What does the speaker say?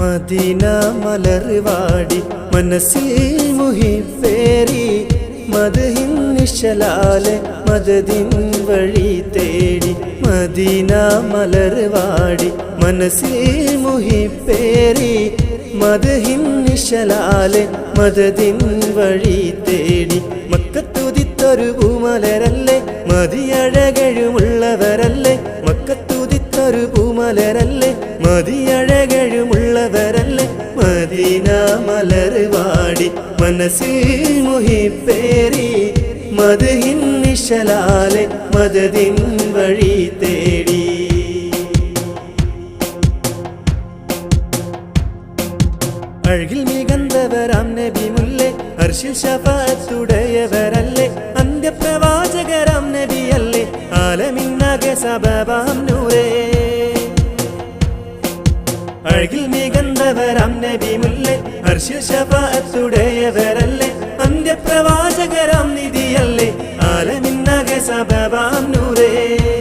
Medina Malarvadi മനസ്സിൽ മുഹിപ്പേറി മദഹിൻ നിശലാലെ മദദിൻ വഴി തേടി മദീന മലർവാടി മനസ്സിൽ മുഹിപ്പേറി മദഹിൻ നിശലാലെ മദദിൻ വഴി തേടി മക്കത്തുതിത്തൊരു പൂമലരല്ലേ മതിയഴകഴുമുള്ളവരല്ലേ മക്കത്തുതിത്തൊരു പൂമലരല്ലേ മതിയഴകഴുമുള്ളവരല്ലേ മദീന മലർവാടി മനസ്സിൽ മുഹിപ്പേറി മധുഹിൻ നിശലാലെ മദതിൻ വഴി തേടി. അഴകിൽ മികന്തവരാം നബി മുല്ലേ ഹർഷിൽ ശപത്തുടയവരല്ലേ അന്ത്യപ്രവാചകരാം നബിയല്ലേ ആലമിന്നകെ സബബാം നൂരേ അഴകിൽ മികന്തവരാം നബി മുല്ലേ ഹർഷുടയവരല്ലേ അന്ത്യപ്രവാചകരാം നിധിയല്ലേ. ആലമിന്നക സഭവാം നൂറേ.